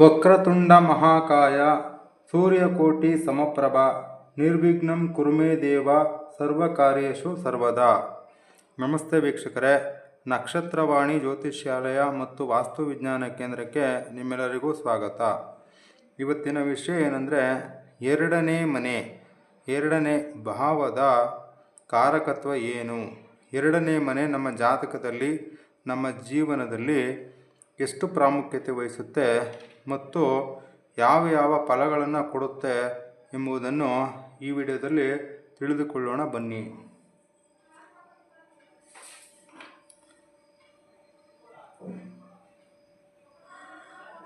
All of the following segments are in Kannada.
ವಕ್ರತುಂಡ ಮಹಾಕಾಯ, ಸೂರ್ಯಕೋಟಿ ಸಮಪ್ರಭ, ನಿರ್ವಿಘ್ನಂ ಕುರುಮೇ ದೇವ, ಸರ್ವಕಾರ್ಯೇಶು ಸರ್ವದಾ. ನಮಸ್ತೆ ವೀಕ್ಷಕರೇ, ನಕ್ಷತ್ರವಾಣಿ ಜ್ಯೋತಿಷ್ಯಾಲಯ ಮತ್ತು ವಾಸ್ತು ವಿಜ್ಞಾನ ಕೇಂದ್ರಕ್ಕೆ ನಿಮ್ಮೆಲ್ಲರಿಗೂ ಸ್ವಾಗತ. ಇವತ್ತಿನ ವಿಷಯ ಏನಂದರೆ, ಎರಡನೇ ಮನೆ, ಎರಡನೇ ಭಾವದ ಕಾರಕತ್ವ ಏನು? ಎರಡನೇ ಮನೆ ನಮ್ಮ ಜಾತಕದಲ್ಲಿ, ನಮ್ಮ ಜೀವನದಲ್ಲಿ ಎಷ್ಟು ಪ್ರಾಮುಖ್ಯತೆ ವಹಿಸುತ್ತೆ? ಮತ್ತು ಯಾವ ಯಾವ ಫಲಗಳನ್ನು ಕೊಡುತ್ತೆ ಎಂಬುದನ್ನು ಈ ವಿಡಿಯೋದಲ್ಲಿ ತಿಳಿದುಕೊಳ್ಳೋಣ ಬನ್ನಿ.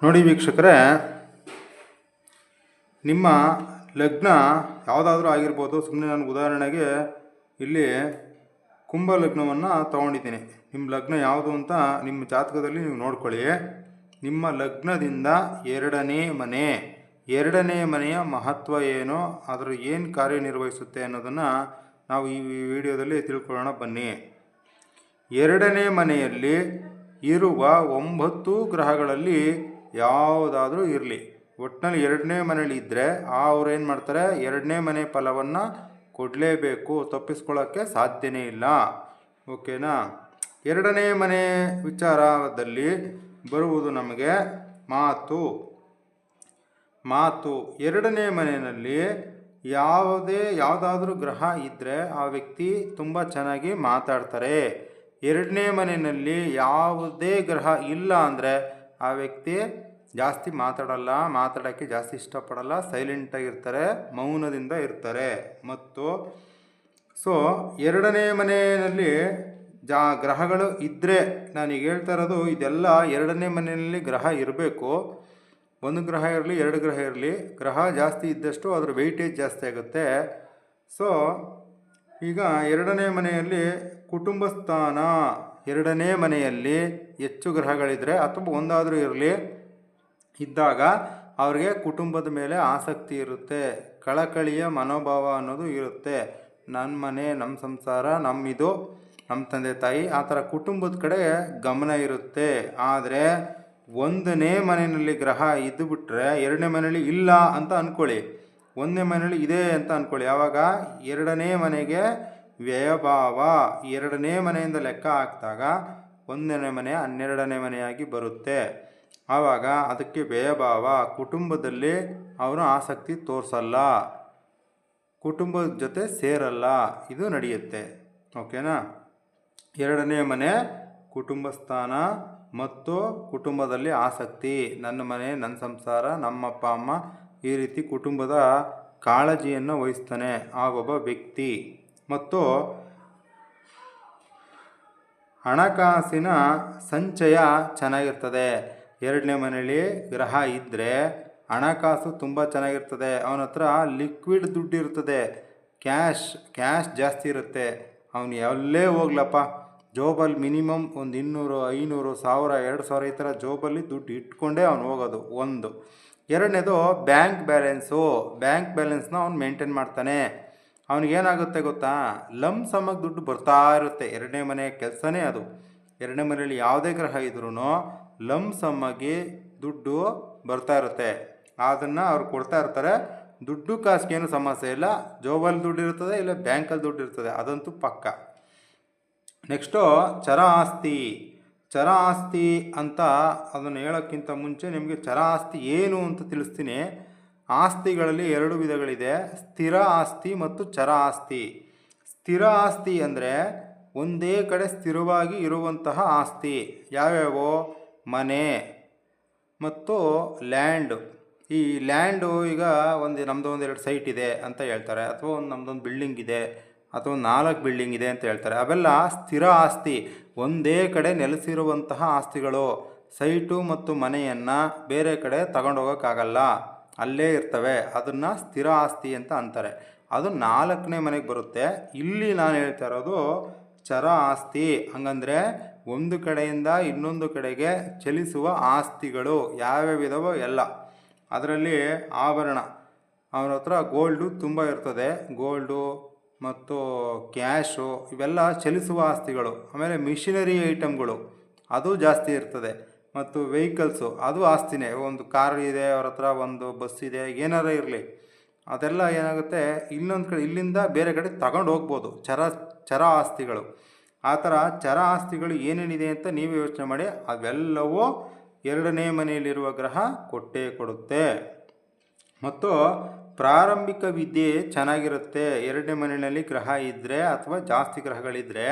ನೋಡಿ ವೀಕ್ಷಕರೇ, ನಿಮ್ಮ ಲಗ್ನ ಯಾವುದಾದ್ರೂ ಆಗಿರ್ಬೋದು ಸುಮ್ಮನೆ ನಾನು ಉದಾಹರಣೆಗೆ ಇಲ್ಲಿ ಕುಂಭ ಲಗ್ನವನ್ನು ತಗೊಂಡಿದ್ದೀನಿ. ನಿಮ್ಮ ಲಗ್ನ ಯಾವುದು ಅಂತ ನಿಮ್ಮ ಜಾತಕದಲ್ಲಿ ನೀವು ನೋಡ್ಕೊಳ್ಳಿ. ನಿಮ್ಮ ಲಗ್ನದಿಂದ ಎರಡನೇ ಮನೆ. ಎರಡನೇ ಮನೆಯ ಮಹತ್ವ ಏನು? ಅದರ ಏನು ಕಾರ್ಯನಿರ್ವಹಿಸುತ್ತೆ ಅನ್ನೋದನ್ನು ನಾವು ಈ ವಿಡಿಯೋದಲ್ಲಿ ತಿಳ್ಕೊಳ್ಳೋಣ ಬನ್ನಿ. ಎರಡನೇ ಮನೆಯಲ್ಲಿ ಇರುವ ಒಂಬತ್ತು ಗ್ರಹಗಳಲ್ಲಿ ಯಾವುದಾದ್ರೂ ಇರಲಿ. ಒಟ್ಟಿನಲ್ಲಿ ಎರಡನೇ ಮನೆಯಲ್ಲಿ ಇದ್ದರೆ ಅವ್ರು ಏನು ಮಾಡ್ತಾರೆ? ಎರಡನೇ ಮನೆ ಫಲವನ್ನು ಕೊಡಲೇಬೇಕು. ತಪ್ಪಿಸ್ಕೊಳ್ಳೋಕ್ಕೆ ಸಾಧ್ಯನೇ ಇಲ್ಲ. ಓಕೆನಾ? ಎರಡನೇ ಮನೆ ವಿಚಾರದಲ್ಲಿ ಬರುವುದು ನಮಗೆ ಮಾತು. ಮಾತು ಎರಡನೇ ಮನೆಯಲ್ಲಿ ಯಾವುದೇ ಯಾವುದಾದ್ರೂ ಗ್ರಹ ಇದ್ದರೆ ಆ ವ್ಯಕ್ತಿ ತುಂಬ ಚೆನ್ನಾಗಿ ಮಾತಾಡ್ತಾರೆ. ಎರಡನೇ ಮನೆಯಲ್ಲಿ ಯಾವುದೇ ಗ್ರಹ ಇಲ್ಲ ಅಂದರೆ ಆ ವ್ಯಕ್ತಿ ಜಾಸ್ತಿ ಮಾತಾಡಲ್ಲ, ಮಾತಾಡೋಕ್ಕೆ ಜಾಸ್ತಿ ಇಷ್ಟಪಡಲ್ಲ ಸೈಲೆಂಟಾಗಿರ್ತಾರೆ ಮೌನದಿಂದ ಇರ್ತಾರೆ. ಮತ್ತು ಸೊ ಎರಡನೇ ಮನೆಯಲ್ಲಿ ಜಾ ಗ್ರಹಗಳು ಇದ್ದರೆ ನಾನೀಗ ಹೇಳ್ತಾ ಇರೋದು ಇದೆಲ್ಲ ಎರಡನೇ ಮನೆಯಲ್ಲಿ ಗ್ರಹ ಇರಬೇಕು. ಒಂದು ಗ್ರಹ ಇರಲಿ, ಎರಡು ಗ್ರಹ ಇರಲಿ. ಗ್ರಹ ಜಾಸ್ತಿ ಇದ್ದಷ್ಟು ಅದರ ವೆಯ್ಟೇಜ್ ಜಾಸ್ತಿ ಆಗುತ್ತೆ. ಸೊ ಈಗ ಎರಡನೇ ಮನೆಯಲ್ಲಿ ಕುಟುಂಬ ಸ್ಥಾನ ಎರಡನೇ ಮನೆಯಲ್ಲಿ ಹೆಚ್ಚು ಗ್ರಹಗಳಿದ್ದರೆ ಅಥವಾ ಒಂದಾದರೂ ಇರಲಿ, ಇದ್ದಾಗ ಅವ್ರಿಗೆ ಕುಟುಂಬದ ಮೇಲೆ ಆಸಕ್ತಿ ಇರುತ್ತೆ. ಕಳಕಳಿಯ ಮನೋಭಾವ ಅನ್ನೋದು ಇರುತ್ತೆ. ನನ್ನ ಮನೆ ನಮ್ಮ ಸಂಸಾರ ನಮ್ಮಿದು ನಮ್ಮ ತಂದೆ ತಾಯಿ ಆ ಥರ ಕುಟುಂಬದ ಕಡೆ ಗಮನ ಇರುತ್ತೆ. ಆದರೆ ಒಂದನೇ ಮನೆಯಲ್ಲಿ ಗ್ರಹ ಇದ್ದು ಬಿಟ್ಟರೆ ಎರಡನೇ ಮನೆಯಲ್ಲಿ ಇಲ್ಲ ಅಂತ ಅಂದ್ಕೊಳ್ಳಿ ಒಂದನೇ ಮನೆಯಲ್ಲಿ ಇದೆ ಅಂತ ಅಂದ್ಕೊಳ್ಳಿ ಆವಾಗ ಎರಡನೇ ಮನೆಗೆ ವ್ಯಯಭಾವ ಎರಡನೇ ಮನೆಯಿಂದ ಲೆಕ್ಕ ಹಾಕಿದಾಗ ಒಂದನೇ ಮನೆ ಹನ್ನೆರಡನೇ ಮನೆಯಾಗಿ ಬರುತ್ತೆ. ಆವಾಗ ಅದಕ್ಕೆ ವ್ಯಯಭಾವ ಕುಟುಂಬದಲ್ಲಿ ಅವನು ಆಸಕ್ತಿ ತೋರಿಸಲ್ಲ. ಕುಟುಂಬದ ಜೊತೆ ಸೇರಲ್ಲ. ಇದು ನಡೆಯುತ್ತೆ. ಓಕೆನಾ? ಎರಡನೇ ಮನೆ ಕುಟುಂಬ ಸ್ಥಾನ ಮತ್ತು ಕುಟುಂಬದಲ್ಲಿ ಆಸಕ್ತಿ. ನನ್ನ ಮನೆ, ನನ್ನ ಸಂಸಾರ, ನಮ್ಮಪ್ಪ, ಅಮ್ಮ ಈ ರೀತಿ ಕುಟುಂಬದ ಕಾಳಜಿಯನ್ನು ವಹಿಸ್ತಾನೆ. ಆ ಒಬ್ಬ ವ್ಯಕ್ತಿ. ಮತ್ತು ಹಣಕಾಸಿನ ಸಂಚಯ ಚೆನ್ನಾಗಿರ್ತದೆ. ಎರಡನೇ ಮನೆಯಲ್ಲಿ ಗ್ರಹ ಇದ್ದರೆ ಹಣಕಾಸು ತುಂಬ ಚೆನ್ನಾಗಿರ್ತದೆ. ಅವನ ಹತ್ರ ಲಿಕ್ವಿಡ್ ದುಡ್ಡು ಇರ್ತದೆ. ಕ್ಯಾಶ್ ಕ್ಯಾಶ್ ಜಾಸ್ತಿ ಇರುತ್ತೆ. ಅವನು ಎಲ್ಲೇ ಹೋಗ್ಲಪ್ಪ. ಜೋಬಲ್ಲಿ ಮಿನಿಮಮ್ ಒಂದು ಇನ್ನೂರು, ಐನೂರು, ಸಾವಿರ, ಎರಡು ಸಾವಿರ ಈ ಥರ ಜೋಬಲ್ಲಿ ದುಡ್ಡು ಇಟ್ಕೊಂಡೇ ಅವನು ಹೋಗೋದು, ಒಂದು. ಎರಡನೇದು ಬ್ಯಾಂಕ್ ಬ್ಯಾಲೆನ್ಸು. ಬ್ಯಾಂಕ್ ಬ್ಯಾಲೆನ್ಸ್ನ ಅವ್ನು ಮೇಂಟೈನ್ ಮಾಡ್ತಾನೆ. ಅವನಿಗೇನಾಗುತ್ತೆ ಗೊತ್ತಾ? ಲಮ್ ಸಮಾಗಿ ದುಡ್ಡು ಬರ್ತಾ ಇರುತ್ತೆ. ಎರಡನೇ ಮನೆ ಕೆಲಸನೇ ಅದು. ಎರಡನೇ ಮನೆಯಲ್ಲಿ ಯಾವುದೇ ಗ್ರಹ ಇದ್ರೂ ಲಮ್ ಸಮ್ಮಾಗಿ ದುಡ್ಡು ಬರ್ತಾ ಇರುತ್ತೆ. ಅದನ್ನು ಅವ್ರು ಕೊಡ್ತಾ ಇರ್ತಾರೆ. ದುಡ್ಡು ಕಾಸಿಗೇನು ಸಮಸ್ಯೆ ಇಲ್ಲ. ಜೋಬಲ್ಲಿ ದುಡ್ಡು ಇರ್ತದೆ ಇಲ್ಲ ಬ್ಯಾಂಕಲ್ಲಿ ದುಡ್ಡು ಇರ್ತದೆ. ಅದಂತೂ ಪಕ್ಕ. ನೆಕ್ಸ್ಟು ಚರ ಆಸ್ತಿ ಚರ ಆಸ್ತಿ ಅಂತ ಅದನ್ನು ಹೇಳೋಕ್ಕಿಂತ ಮುಂಚೆ ನಿಮಗೆ ಚರ ಆಸ್ತಿ ಏನು ಅಂತ ತಿಳಿಸ್ತೀನಿ. ಆಸ್ತಿಗಳಲ್ಲಿ ಎರಡು ವಿಧಗಳಿದೆ. ಸ್ಥಿರ ಆಸ್ತಿ ಮತ್ತು ಚರ ಆಸ್ತಿ ಸ್ಥಿರ ಆಸ್ತಿ ಅಂದರೆ ಒಂದೇ ಕಡೆ ಸ್ಥಿರವಾಗಿ ಇರುವಂತಹ ಆಸ್ತಿ. ಯಾವ್ಯಾವು? ಮನೆ ಮತ್ತು ಲ್ಯಾಂಡು. ಈ ಲ್ಯಾಂಡು ಈಗ ಒಂದು ನಮ್ಮದು ಎರಡು ಸೈಟ್ ಇದೆ ಅಂತ ಹೇಳ್ತಾರೆ. ಅಥವಾ ಒಂದು ನಮ್ಮದೊಂದು ಬಿಲ್ಡಿಂಗ್ ಇದೆ, ಅಥವಾ ಒಂದು ನಾಲ್ಕು ಬಿಲ್ಡಿಂಗ್ ಇದೆ ಅಂತ ಹೇಳ್ತಾರೆ. ಅವೆಲ್ಲ ಸ್ಥಿರ ಆಸ್ತಿ. ಒಂದೇ ಕಡೆ ನೆಲೆಸಿರುವಂತಹ ಆಸ್ತಿಗಳು, ಸೈಟು ಮತ್ತು ಮನೆಯನ್ನು ಬೇರೆ ಕಡೆ ತಗೊಂಡೋಗೋಕ್ಕಾಗಲ್ಲ. ಅಲ್ಲೇ ಇರ್ತವೆ. ಅದನ್ನು ಸ್ಥಿರ ಆಸ್ತಿ ಅಂತ ಅಂತಾರೆ. ಅದು ನಾಲ್ಕನೇ ಮನೆಗೆ ಬರುತ್ತೆ. ಇಲ್ಲಿ ನಾನು ಹೇಳ್ತಾ ಇರೋದು ಚರ ಆಸ್ತಿ. ಹಂಗಂದರೆ ಒಂದು ಕಡೆಯಿಂದ ಇನ್ನೊಂದು ಕಡೆಗೆ ಚಲಿಸುವ ಆಸ್ತಿಗಳು ಯಾವ್ಯಾವ ವಿಧವೋ ಎಲ್ಲ. ಅದರಲ್ಲಿ ಆಭರಣ. ಅವನ ಹತ್ರ ಗೋಲ್ಡು ತುಂಬ ಇರ್ತದೆ. ಗೋಲ್ಡು ಮತ್ತು ಕ್ಯಾಶು ಇವೆಲ್ಲ ಚಲಿಸುವ ಆಸ್ತಿಗಳು. ಆಮೇಲೆ ಮಿಷಿನರಿ ಐಟಮ್ಗಳು. ಅದು ಜಾಸ್ತಿ ಇರ್ತದೆ. ಮತ್ತು ವೆಹಿಕಲ್ಸು ಅದು ಆಸ್ತಿನೇ. ಒಂದು ಕಾರ್ ಇದೆ, ಅವ್ರ ಹತ್ರ ಒಂದು ಬಸ್ ಇದೆ, ಏನಾರ ಇರಲಿ. ಅದೆಲ್ಲ ಏನಾಗುತ್ತೆ? ಇನ್ನೊಂದು ಕಡೆ, ಇಲ್ಲಿಂದ ಬೇರೆ ಕಡೆ ತಗೊಂಡು ಹೋಗ್ಬೋದು. ಚರ ಚರ ಆಸ್ತಿಗಳು. ಆ ಥರ ಚರ ಆಸ್ತಿಗಳು ಏನೇನಿದೆ ಅಂತ ನೀವು ಯೋಚನೆ ಮಾಡಿ. ಅವೆಲ್ಲವೂ ಎರಡನೇ ಮನೆಯಲ್ಲಿರುವ ಗ್ರಹ ಕೊಟ್ಟೇ ಕೊಡುತ್ತೆ. ಮತ್ತು ಪ್ರಾರಂಭಿಕ ವಿದ್ಯೆ ಚೆನ್ನಾಗಿರುತ್ತೆ. ಎರಡನೇ ಮನೆಯಲ್ಲಿ ಗ್ರಹ ಇದ್ದರೆ ಅಥವಾ ಜಾಸ್ತಿ ಗ್ರಹಗಳಿದ್ದರೆ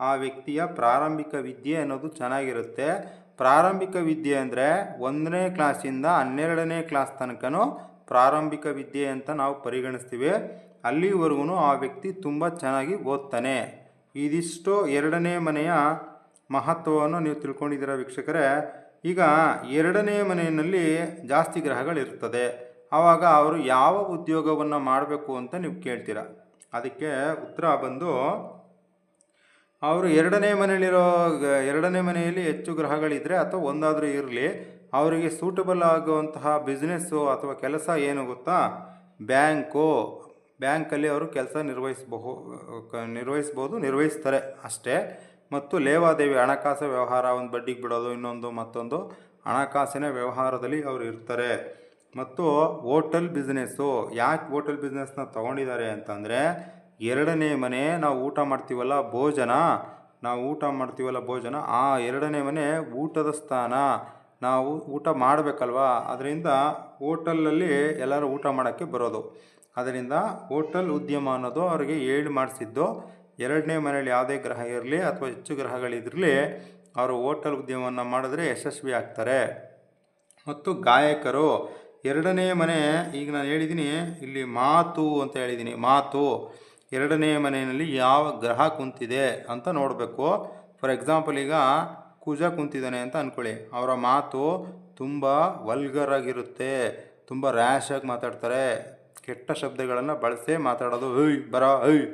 ಆ ವ್ಯಕ್ತಿಯ ಪ್ರಾರಂಭಿಕ ವಿದ್ಯೆ ಅನ್ನೋದು ಚೆನ್ನಾಗಿರುತ್ತೆ. ಪ್ರಾರಂಭಿಕ ವಿದ್ಯೆ ಅಂದರೆ ಒಂದನೇ ಕ್ಲಾಸಿಂದ ಹನ್ನೆರಡನೇ ಕ್ಲಾಸ್ ತನಕನೂ ಪ್ರಾರಂಭಿಕ ವಿದ್ಯೆ ಅಂತ ನಾವು ಪರಿಗಣಿಸ್ತೀವಿ. ಅಲ್ಲಿವರೆಗೂ ಆ ವ್ಯಕ್ತಿ ತುಂಬ ಚೆನ್ನಾಗಿ ಓದ್ತಾನೆ. ಇದಿಷ್ಟು ಎರಡನೇ ಮನೆಯ ಮಹತ್ವವನ್ನು ನೀವು ತಿಳ್ಕೊಂಡಿದ್ದೀರ ವೀಕ್ಷಕರೇ. ಈಗ ಎರಡನೇ ಮನೆಯಲ್ಲಿ ಜಾಸ್ತಿ ಗ್ರಹಗಳಿರ್ತದೆ. ಆವಾಗ ಅವರು ಯಾವ ಉದ್ಯೋಗವನ್ನು ಮಾಡಬೇಕು ಅಂತ ನೀವು ಕೇಳ್ತೀರ? ಅದಕ್ಕೆ ಉತ್ತರ ಬಂದು, ಅವರು ಎರಡನೇ ಮನೆಯಲ್ಲಿರೋ, ಎರಡನೇ ಮನೆಯಲ್ಲಿ ಹೆಚ್ಚು ಗ್ರಹಗಳಿದ್ದರೆ ಅಥವಾ ಒಂದಾದರೂ ಇರಲಿ, ಅವರಿಗೆ ಸೂಟಬಲ್ ಆಗುವಂತಹ ಬಿಸ್ನೆಸ್ಸು ಅಥವಾ ಕೆಲಸ ಏನು ಗೊತ್ತಾ? ಬ್ಯಾಂಕು. ಬ್ಯಾಂಕಲ್ಲಿ ಅವರು ಕೆಲಸ ನಿರ್ವಹಿಸಬಹು, ನಿರ್ವಹಿಸ್ಬೋದು, ನಿರ್ವಹಿಸ್ತಾರೆ ಅಷ್ಟೇ. ಮತ್ತು ಲೇವಾದೇವಿ ಹಣಕಾಸು ವ್ಯವಹಾರ, ಒಂದು ಬಡ್ಡಿಗೆ ಬಿಡೋದು, ಇನ್ನೊಂದು ಮತ್ತೊಂದು ಹಣಕಾಸಿನ ವ್ಯವಹಾರದಲ್ಲಿ ಅವರು ಇರ್ತಾರೆ. ಮತ್ತು ಹೋಟೆಲ್ ಬಿಸ್ನೆಸ್ಸು, ಯಾಕೆ ಹೋಟೆಲ್ ಬಿಸ್ನೆಸ್ನ ತೊಗೊಂಡಿದ್ದಾರೆ ಅಂತಂದರೆ, ಎರಡನೇ ಮನೆ ನಾವು ಊಟ ಮಾಡ್ತೀವಲ್ಲ ಭೋಜನ, ನಾವು ಊಟ ಮಾಡ್ತೀವಲ್ಲ ಭೋಜನ, ಆ ಎರಡನೇ ಮನೆ ಊಟದ ಸ್ಥಾನ. ನಾವು ಊಟ ಮಾಡಬೇಕಲ್ವಾ? ಅದರಿಂದ ಹೋಟೆಲಲ್ಲಿ ಎಲ್ಲರೂ ಊಟ ಮಾಡೋಕ್ಕೆ ಬರೋದು. ಅದರಿಂದ ಹೋಟೆಲ್ ಉದ್ಯಮ ಅನ್ನೋದು ಅವರಿಗೆ ಏಳು ಮಾಡಿಸಿದ್ದು. ಎರಡನೇ ಮನೆಯಲ್ಲಿ ಯಾವುದೇ ಗ್ರಹ ಇರಲಿ ಅಥವಾ ಹೆಚ್ಚು ಗ್ರಹಗಳಿದ್ರಲಿ, ಅವರು ಹೋಟೆಲ್ ಉದ್ಯಮವನ್ನು ಮಾಡಿದ್ರೆ ಯಶಸ್ವಿ ಆಗ್ತಾರೆ. ಮತ್ತು ಗಾಯಕರು, ಎರಡನೇ ಮನೆ, ಈಗ ನಾನು ಹೇಳಿದ್ದೀನಿ ಇಲ್ಲಿ ಮಾತು ಅಂತ ಹೇಳಿದ್ದೀನಿ ಮಾತು. ಎರಡನೇ ಮನೆಯಲ್ಲಿ ಯಾವ ಗ್ರಹ ಕುಂತಿದೆ ಅಂತ ನೋಡಬೇಕು. ಫಾರ್ ಎಕ್ಸಾಂಪಲ್ ಈಗ ಕುಜ ಕುಂತಿದ್ದಾನೆ ಅಂತ ಅಂದ್ಕೊಳ್ಳಿ ಅವರ ಮಾತು ತುಂಬ ವಲ್ಗರ್ ಆಗಿರುತ್ತೆ, ತುಂಬ ರ್ಯಾಶಾಗಿ ಮಾತಾಡ್ತಾರೆ. ಕೆಟ್ಟ ಶಬ್ದಗಳನ್ನು ಬಳಸೇ ಮಾತಾಡೋದು, ಹೈ, ಬರ ಏಯ್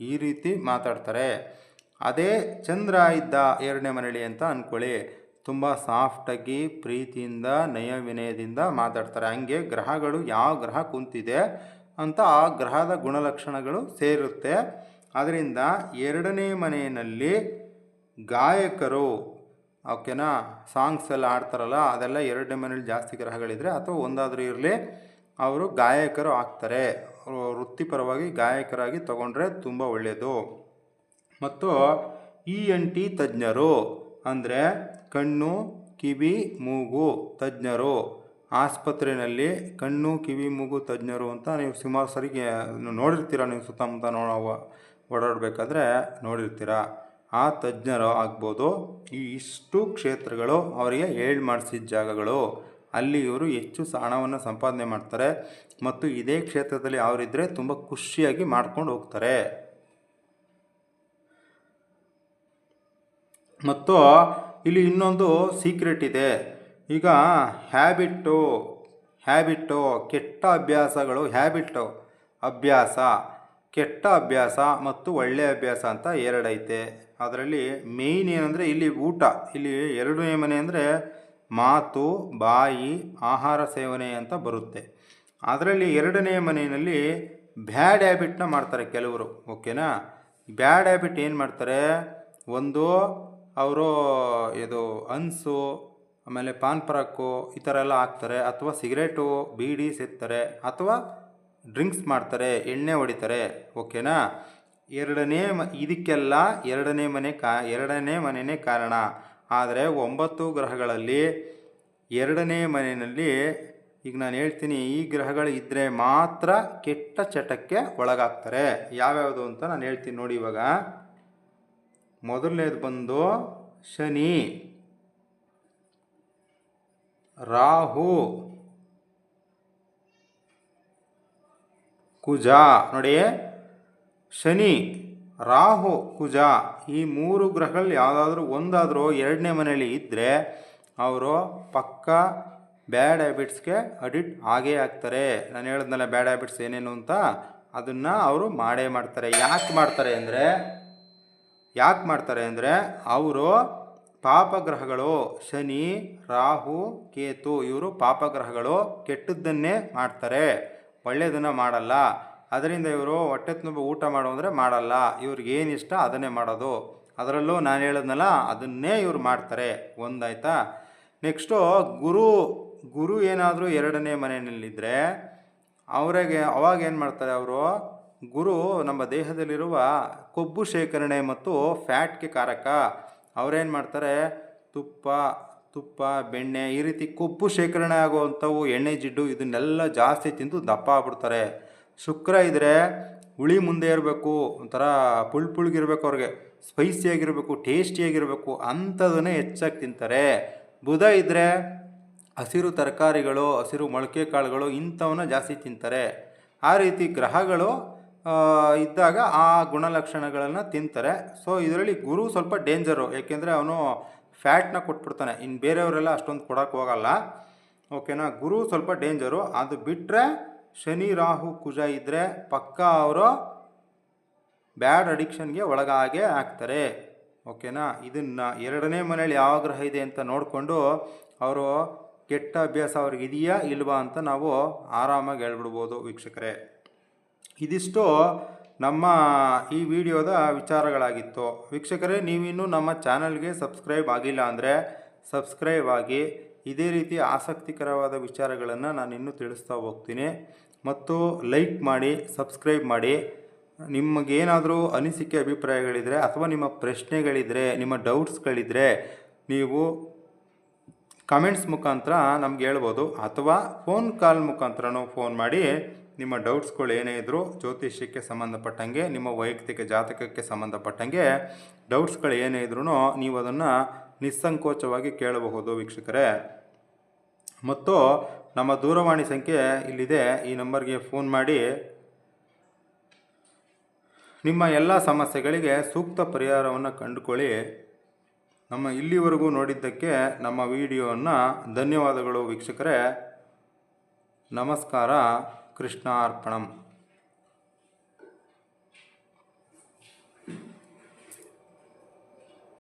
ಈ ರೀತಿ ಮಾತಾಡ್ತಾರೆ. ಅದೇ ಚಂದ್ರ ಇದ್ದ ಎರಡನೇ ಮನೇಲಿ ಅಂತ ಅಂದ್ಕೊಳ್ಳಿ ತುಂಬ ಸಾಫ್ಟಾಗಿ ಪ್ರೀತಿಯಿಂದ ನಯ ವಿನಯದಿಂದ ಮಾತಾಡ್ತಾರೆ. ಹಂಗೆ ಗ್ರಹಗಳು ಯಾವ ಗ್ರಹ ಕುಂತಿದೆ ಅಂತ ಆ ಗ್ರಹದ ಗುಣಲಕ್ಷಣಗಳು ಸೇರುತ್ತೆ. ಅದರಿಂದ ಎರಡನೇ ಮನೆಯಲ್ಲಿ ಗಾಯಕರು, ಓಕೆನಾ ಸಾಂಗ್ಸ್ ಎಲ್ಲ ಆಡ್ತಾರಲ್ಲ ಅದೆಲ್ಲ ಎರಡನೇ ಮನೇಲಿ ಜಾಸ್ತಿ ಗ್ರಹಗಳಿದ್ರೆ ಅಥವಾ ಒಂದಾದರೂ ಇರಲಿ, ಅವರು ಗಾಯಕರು ಆಗ್ತಾರೆ. ವೃತ್ತಿಪರವಾಗಿ ಗಾಯಕರಾಗಿ ತಗೊಂಡ್ರೆ ತುಂಬ ಒಳ್ಳೆಯದು. ಮತ್ತು ಇ ಎನ್ ಟಿ ತಜ್ಞರು ಅಂದರೆ ಕಣ್ಣು, ಕಿವಿ, ಮೂಗು ತಜ್ಞರು. ಆಸ್ಪತ್ರೆಯಲ್ಲಿ ಕಣ್ಣು, ಕಿವಿ, ಮೂಗು ತಜ್ಞರು ಅಂತ ನೀವು ಸುಮಾರು ಸರಿಗೆ ನೋಡಿರ್ತೀರ, ನೀವು ಸುತ್ತಮುತ್ತ ನೋಡೋ ಓಡಾಡಬೇಕಾದ್ರೆ ನೋಡಿರ್ತೀರ. ಆ ತಜ್ಞರು ಆಗ್ಬೋದು. ಈ ಇಷ್ಟು ಕ್ಷೇತ್ರಗಳು ಅವರಿಗೆ ಹೇಳಿ ಮಾಡಿಸಿದ ಜಾಗಗಳು. ಅಲ್ಲಿ ಇವರು ಹೆಚ್ಚು ಹಣವನ್ನು ಸಂಪಾದನೆ ಮಾಡ್ತಾರೆ ಮತ್ತು ಇದೇ ಕ್ಷೇತ್ರದಲ್ಲಿ ಅವರಿದ್ದರೆ ತುಂಬ ಖುಷಿಯಾಗಿ ಮಾಡ್ಕೊಂಡು ಹೋಗ್ತಾರೆ. ಮತ್ತು ಇಲ್ಲಿ ಇನ್ನೊಂದು ಸೀಕ್ರೆಟ್ ಇದೆ. ಈಗ ಹ್ಯಾಬಿಟ್ಟು ಹ್ಯಾಬಿಟ್ಟು ಕೆಟ್ಟ ಅಭ್ಯಾಸಗಳು ಹ್ಯಾಬಿಟ್ಟು ಅಭ್ಯಾಸ, ಕೆಟ್ಟ ಅಭ್ಯಾಸ ಮತ್ತು ಒಳ್ಳೆಯ ಅಭ್ಯಾಸ ಅಂತ ಎರಡೈತೆ. ಅದರಲ್ಲಿ ಮೇಯ್ನ್ ಏನಂದರೆ ಇಲ್ಲಿ ಊಟ, ಇಲ್ಲಿ ಎರಡನೇ ಮನೆ ಅಂದರೆ ಮಾತು, ಬಾಯಿ, ಆಹಾರ ಸೇವನೆ ಅಂತ ಬರುತ್ತೆ. ಅದರಲ್ಲಿ ಎರಡನೇ ಮನೆಯಲ್ಲಿ ಬ್ಯಾಡ್ ಹ್ಯಾಬಿಟ್ನ ಮಾಡ್ತಾರೆ ಕೆಲವರು, ಓಕೆನಾ? ಬ್ಯಾಡ್ ಹ್ಯಾಬಿಟ್ ಏನು ಮಾಡ್ತಾರೆ? ಒಂದು ಅವರು ಇದು ಅನ್ಸು ಆಮೇಲೆ ಪಾನ್ ಪರಾಕು ಈ ಥರ ಎಲ್ಲ ಹಾಕ್ತಾರೆ, ಅಥವಾ ಸಿಗರೇಟು, ಬೀಡಿ ಸೇರ್ತಾರೆ ಅಥವಾ ಡ್ರಿಂಕ್ಸ್ ಮಾಡ್ತಾರೆ, ಎಣ್ಣೆ ಹೊಡಿತಾರೆ, ಓಕೆನಾ? ಎರಡನೇ ಮ ಇದಕ್ಕೆಲ್ಲ ಎರಡನೇ ಮನೆ ಕಾ, ಎರಡನೇ ಮನೆಯೇ ಕಾರಣ. ಆದರೆ ಒಂಬತ್ತು ಗ್ರಹಗಳಲ್ಲಿ ಎರಡನೇ ಮನೆಯಲ್ಲಿ, ಈಗ ನಾನು ಹೇಳ್ತೀನಿ, ಈ ಗ್ರಹಗಳು ಇದ್ದರೆ ಮಾತ್ರ ಕೆಟ್ಟ ಚಟಕ್ಕೆ ಒಳಗಾಗ್ತಾರೆ. ಯಾವ್ಯಾವುದು ಅಂತ ನಾನು ಹೇಳ್ತೀನಿ ನೋಡಿ ಇವಾಗ. ಮೊದಲನೇದು ಬಂದು ಶನಿ, ರಾಹು, ಕುಜ. ನೋಡಿ, ಶನಿ. ರಾಹು, ಕುಜ ಈ ಮೂರು ಗ್ರಹಗಳು ಯಾವುದಾದ್ರೂ ಒಂದಾದರೂ ಎರಡನೇ ಮನೆಯಲ್ಲಿ ಇದ್ದರೆ ಅವರು ಪಕ್ಕ ಬ್ಯಾಡ್ ಹ್ಯಾಬಿಟ್ಸ್ಗೆ ಅಡಿಕ್ಟ್ ಆಗೇ ಆಗ್ತಾರೆ. ನಾನು ಹೇಳಿದ್ನಲ್ಲ ಬ್ಯಾಡ್ ಹ್ಯಾಬಿಟ್ಸ್ ಏನೇನು ಅಂತ? ಅದನ್ನು ಅವರು ಮಾಡೇ ಮಾಡ್ತಾರೆ. ಯಾಕೆ ಮಾಡ್ತಾರೆ ಅಂದರೆ, ಯಾಕೆ ಮಾಡ್ತಾರೆ ಅಂದರೆ ಅವರು ಪಾಪಗ್ರಹಗಳು ಶನಿ, ರಾಹು, ಕೇತು ಇವರು ಪಾಪಗ್ರಹಗಳು ಕೆಟ್ಟದ್ದನ್ನೇ ಮಾಡ್ತಾರೆ. ಒಳ್ಳೆಯದನ್ನು ಮಾಡಲ್ಲ. ಅದರಿಂದ ಇವರು ಹೊಟ್ಟೆ ತುಂಬ ಊಟ ಮಾಡು ಅಂದರೆ ಮಾಡಲ್ಲ. ಇವ್ರಿಗೆ ಏನು ಇಷ್ಟ ಅದನ್ನೇ ಮಾಡೋದು. ಅದರಲ್ಲೂ ನಾನು ಹೇಳಿದ್ನಲ್ಲ, ಅದನ್ನೇ ಇವ್ರು ಮಾಡ್ತಾರೆ. ಒಂದಾಯ್ತಾ? ನೆಕ್ಸ್ಟು ಗುರು ಗುರು ಏನಾದರೂ ಎರಡನೇ ಮನೆಯಲ್ಲಿದ್ದರೆ ಅವರಿಗೆ ಅವಾಗ ಏನು ಮಾಡ್ತಾರೆ ಅವರು? ಗುರು ನಮ್ಮ ದೇಹದಲ್ಲಿರುವ ಕೊಬ್ಬು ಶೇಖರಣೆ ಮತ್ತು ಫ್ಯಾಟ್ಗೆ ಕಾರಕ. ಅವರೇನು ಮಾಡ್ತಾರೆ? ತುಪ್ಪ ತುಪ್ಪ, ಬೆಣ್ಣೆ ಈ ರೀತಿ ಕೊಬ್ಬು ಶೇಖರಣೆ ಆಗುವಂಥವು ಎಣ್ಣೆ, ಜಿಡ್ಡು ಇದನ್ನೆಲ್ಲ ಜಾಸ್ತಿ ತಿಂದು ದಪ್ಪ ಆಗ್ಬಿಡ್ತಾರೆ. ಶುಕ್ರ ಇದ್ದರೆ ಹುಳಿ ಮುಂದೆ ಇರಬೇಕು, ಒಂಥರ ಪುಳ್ ಪುಳ್ಗಿರ್ಬೇಕು ಅವ್ರಿಗೆ. ಸ್ಪೈಸಿಯಾಗಿರಬೇಕು ಟೇಸ್ಟಿಯಾಗಿರಬೇಕು ಅಂಥದನ್ನೇ ಹೆಚ್ಚಾಗಿ ತಿಂತಾರೆ. ಬುಧ ಇದ್ದರೆ ಹಸಿರು ತರಕಾರಿಗಳು, ಹಸಿರು ಮೊಳಕೆ ಕಾಳುಗಳು ಇಂಥವನ್ನ ಜಾಸ್ತಿ ತಿಂತಾರೆ. ಆ ರೀತಿ ಗ್ರಹಗಳು ಇದ್ದಾಗ ಆ ಗುಣಲಕ್ಷಣಗಳನ್ನು ತಿಂತಾರೆ. ಸೊ ಇದರಲ್ಲಿ ಗುರು ಸ್ವಲ್ಪ ಡೇಂಜರು ಏಕೆಂದರೆ ಅವನು ಫ್ಯಾಟ್ನ ಕೊಟ್ಬಿಡ್ತಾನೆ. ಇನ್ನು ಬೇರೆಯವರೆಲ್ಲ ಅಷ್ಟೊಂದು ಕೊಡೋಕ್ಕೆ ಹೋಗಲ್ಲ. ಓಕೆನಾ ಗುರು ಸ್ವಲ್ಪ ಡೇಂಜರು ಅದು ಬಿಟ್ಟರೆ ಶನಿ, ರಾಹು ಕುಜ ಇದ್ದರೆ ಪಕ್ಕ ಅವರು ಬ್ಯಾಡ್ ಅಡಿಕ್ಷನ್ಗೆ ಒಳಗಾಗೆ ಆಗ್ತಾರೆ ಓಕೆನಾ? ಇದನ್ನು ಎರಡನೇ ಮನೇಲಿ ಯಾವ ಗ್ರಹ ಇದೆ ಅಂತ ನೋಡಿಕೊಂಡು ಅವರು ಕೆಟ್ಟ ಅಭ್ಯಾಸ ಅವ್ರಿಗೆ ಇದೆಯಾ ಇಲ್ವಾ ಅಂತ ನಾವು ಆರಾಮಾಗಿ ಹೇಳ್ಬಿಡ್ಬೋದು ವೀಕ್ಷಕರೇ. ಇದಿಷ್ಟು ನಮ್ಮ ಈ ವಿಡಿಯೋದ ವಿಚಾರಗಳಾಗಿತ್ತು. ವೀಕ್ಷಕರೇ, ನೀವಿನ್ನೂ ನಮ್ಮ ಚಾನಲ್ಗೆ ಸಬ್ಸ್ಕ್ರೈಬ್ ಆಗಿಲ್ಲ ಅಂದರೆ ಸಬ್ಸ್ಕ್ರೈಬ್ ಆಗಿ, ಇದೇ ರೀತಿ ಆಸಕ್ತಿಕರವಾದ ವಿಚಾರಗಳನ್ನು ನಾನು ಇನ್ನೂ ತಿಳಿಸ್ತಾ ಹೋಗ್ತೀನಿ. ಮತ್ತು ಲೈಕ್ ಮಾಡಿ, ಸಬ್ಸ್ಕ್ರೈಬ್ ಮಾಡಿ. ನಿಮಗೇನಾದರೂ ಅನಿಸಿಕೆ ಅಭಿಪ್ರಾಯಗಳಿದ್ದರೆ ಅಥವಾ ನಿಮ್ಮ ಪ್ರಶ್ನೆಗಳಿದ್ದರೆ ನಿಮ್ಮ ಡೌಟ್ಸ್ಗಳಿದ್ದರೆ ನೀವು ಕಮೆಂಟ್ಸ್ ಮುಖಾಂತರ ನಮ್ಗೆ ಹೇಳ್ಬೋದು. ಅಥವಾ ಫೋನ್ ಕಾಲ್ ಮುಖಾಂತರನೂ ಫೋನ್ ಮಾಡಿ ನಿಮ್ಮ ಡೌಟ್ಸ್ಗಳು ಏನೇ ಇದ್ದರೂ ಜ್ಯೋತಿಷ್ಯಕ್ಕೆ ಸಂಬಂಧಪಟ್ಟಂಗೆ, ನಿಮ್ಮ ವೈಯಕ್ತಿಕ ಜಾತಕಕ್ಕೆ ಸಂಬಂಧಪಟ್ಟಂಗೆ ಡೌಟ್ಸ್ಗಳು ಏನೇ ಇದ್ರೂ ನೀವು ಅದನ್ನು ನಿಸ್ಸಂಕೋಚವಾಗಿ ಕೇಳಬಹುದು ವೀಕ್ಷಕರೇ. ಮತ್ತು ನಮ್ಮ ದೂರವಾಣಿ ಸಂಖ್ಯೆ ಇಲ್ಲಿದೆ. ಈ ನಂಬರ್ಗೆ ಫೋನ್ ಮಾಡಿ. ನಿಮ್ಮ ಎಲ್ಲ ಸಮಸ್ಯೆಗಳಿಗೆ ಸೂಕ್ತ ಪರಿಹಾರವನ್ನು ಕಂಡುಕೊಳ್ಳಿ. ನಮ್ಮ ಇಲ್ಲಿವರೆಗೂ ನೋಡಿದ್ದಕ್ಕೆ ನಮ್ಮ ವಿಡಿಯೋವನ್ನು ಧನ್ಯವಾದಗಳು ವೀಕ್ಷಕರೇ. ನಮಸ್ಕಾರ. ಕೃಷ್ಣಾರ್ಪಣಂ.